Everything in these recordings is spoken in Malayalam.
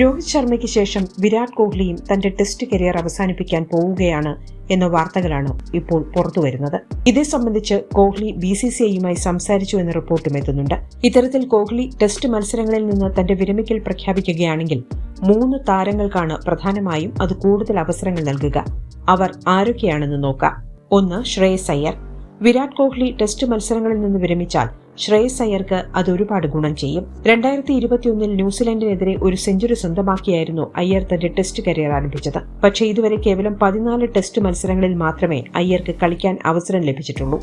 രോഹിത് ശർമ്മയ്ക്ക് ശേഷം വിരാട് കോഹ്ലിയും തന്റെ ടെസ്റ്റ് കരിയർ അവസാനിപ്പിക്കാൻ പോവുകയാണ് എന്ന വാർത്തകളാണ് ഇപ്പോൾ പുറത്തുവരുന്നത് ഇതേ സംബന്ധിച്ച് കോഹ്ലി ബി സി സി ഐയുമായി സംസാരിച്ചു എന്ന റിപ്പോർട്ടും എത്തുന്നുണ്ട്. ഇത്തരത്തിൽ കോഹ്ലി ടെസ്റ്റ് മത്സരങ്ങളിൽ നിന്ന് തന്റെ വിരമിക്കൽ പ്രഖ്യാപിക്കുകയാണെങ്കിൽ മൂന്ന് താരങ്ങൾക്കാണ് പ്രധാനമായും അത് കൂടുതൽ അവസരങ്ങൾ നൽകുക. അവർ ആരൊക്കെയാണെന്ന് നോക്കാം. ഒന്ന് ശ്രേയസ് അയ്യർ. വിരാട് കോഹ്ലി ടെസ്റ്റ് മത്സരങ്ങളിൽ നിന്ന് വിരമിച്ചാൽ ശ്രേയസ് അയ്യർക്ക് അത് ഒരുപാട് ഗുണം ചെയ്യും. രണ്ടായിരത്തി ഇരുപത്തിയൊന്നിൽ ന്യൂസിലൻഡിനെതിരെ ഒരു സെഞ്ചുറി സ്വന്തമാക്കിയായിരുന്നു അയ്യർ തന്റെ ടെസ്റ്റ് കരിയർ ആരംഭിച്ചത്. പക്ഷേ ഇതുവരെ കേവലം പതിനാല് ടെസ്റ്റ് മത്സരങ്ങളിൽ മാത്രമേ അയ്യർക്ക് കളിക്കാൻ അവസരം ലഭിച്ചിട്ടുള്ളൂ.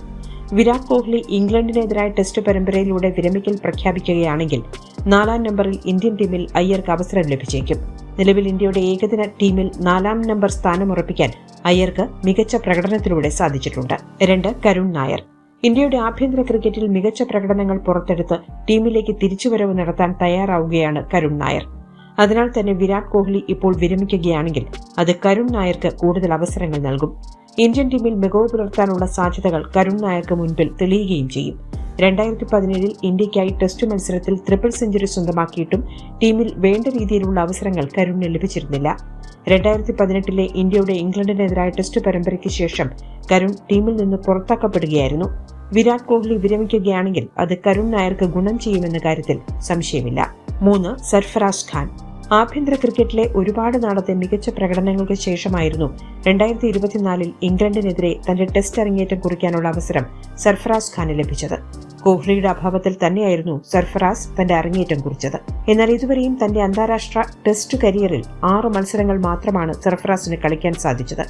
വിരാട് കോഹ്ലി ഇംഗ്ലണ്ടിനെതിരായ ടെസ്റ്റ് പരമ്പരയിലൂടെ വിരമിക്കൽ പ്രഖ്യാപിക്കുകയാണെങ്കിൽ നാലാം നമ്പറിൽ ഇന്ത്യൻ ടീമിൽ അയ്യർക്ക് അവസരം ലഭിച്ചേക്കും. നിലവിൽ ഇന്ത്യയുടെ ഏകദിന ടീമിൽ നാലാം നമ്പർ സ്ഥാനമുറപ്പിക്കാൻ അയ്യർക്ക് മികച്ച പ്രകടനത്തിലൂടെ സാധിച്ചിട്ടുണ്ട്. രണ്ട് കരുൺ നായർ. ഇന്ത്യയുടെ ആഭ്യന്തര ക്രിക്കറ്റിൽ മികച്ച പ്രകടനങ്ങൾ പുറത്തെടുത്ത് ടീമിലേക്ക് തിരിച്ചുവരവ് നടത്താൻ തയ്യാറാവുകയാണ് കരുൺ നായർ. അതിനാൽ തന്നെ വിരാട് കോഹ്ലി ഇപ്പോൾ വിരമിക്കുകയാണെങ്കിൽ അത് കരുൺ നായർക്ക് കൂടുതൽ അവസരങ്ങൾ നൽകും. ഇന്ത്യൻ ടീമിൽ മികവ് പുലർത്താനുള്ള സാധ്യതകൾ കരുൺ നായർക്ക് മുൻപിൽ തെളിയുകയും ചെയ്യും. രണ്ടായിരത്തി പതിനേഴിൽ ഇന്ത്യയ്ക്കായി ടെസ്റ്റ് മത്സരത്തിൽ ട്രിപ്പിൾ സെഞ്ചുറി സ്വന്തമാക്കിയിട്ടും ടീമിൽ വേണ്ട രീതിയിലുള്ള അവസരങ്ങൾ കരുണിന് ലഭിച്ചിരുന്നില്ല. രണ്ടായിരത്തി പതിനെട്ടിലെ ഇന്ത്യയുടെ ഇംഗ്ലണ്ടിനെതിരായ ടെസ്റ്റ് പരമ്പരയ്ക്ക് ശേഷം കരുൺ ടീമിൽ നിന്ന് പുറത്താക്കപ്പെടുകയായിരുന്നു. വിരാട് കോഹ്ലി വിരമിക്കുകയാണെങ്കിൽ അത് കരുൺ നായർക്ക് ഗുണം ചെയ്യുമെന്ന കാര്യത്തിൽ സംശയമില്ല. മൂന്ന് സർഫറാസ് ഖാൻ. ആഭ്യന്തര ക്രിക്കറ്റിലെ ഒരുപാട് നാളത്തെ മികച്ച പ്രകടനങ്ങൾക്ക് ശേഷമായിരുന്നു രണ്ടായിരത്തി ഇരുപത്തിനാലിൽ ഇംഗ്ലണ്ടിനെതിരെ തന്റെ ടെസ്റ്റ് അരങ്ങേറ്റം കുറിക്കാനുള്ള അവസരം സർഫറാസ് ഖാന് ലഭിച്ചത്. കോഹ്ലിയുടെ അഭാവത്തിൽ തന്നെയായിരുന്നു സർഫറാസ് തന്റെ അരങ്ങേറ്റം കുറിച്ചത്. എന്നാൽ ഇതുവരെയും തന്റെ അന്താരാഷ്ട്ര ടെസ്റ്റ് കരിയറിൽ ആറ് മത്സരങ്ങൾ മാത്രമാണ് സർഫറാസിന് കളിക്കാൻ സാധിച്ചത്.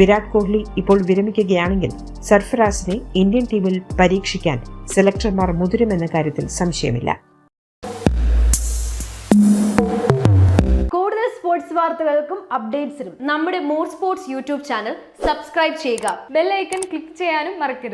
വിരാട് കോഹ്ലി ഇപ്പോൾ വിരമിക്കുകയാണെങ്കിൽ സർഫറാസിനെ ഇന്ത്യൻ ടീമിൽ പരീക്ഷിക്കാൻ സെലക്ടർമാർ മുതിരുമെന്ന കാര്യത്തിൽ സംശയമില്ല. കൂടുതൽ സ്പോർട്സ് വാർത്തകൾക്കും അപ്ഡേറ്റ്സിനും നമ്മുടെ more sports YouTube channel subscribe ചെയ്യുക. ബെല്ലൈക്കൺ ക്ലിക്ക് ചെയ്യാനും മറക്കരുത്.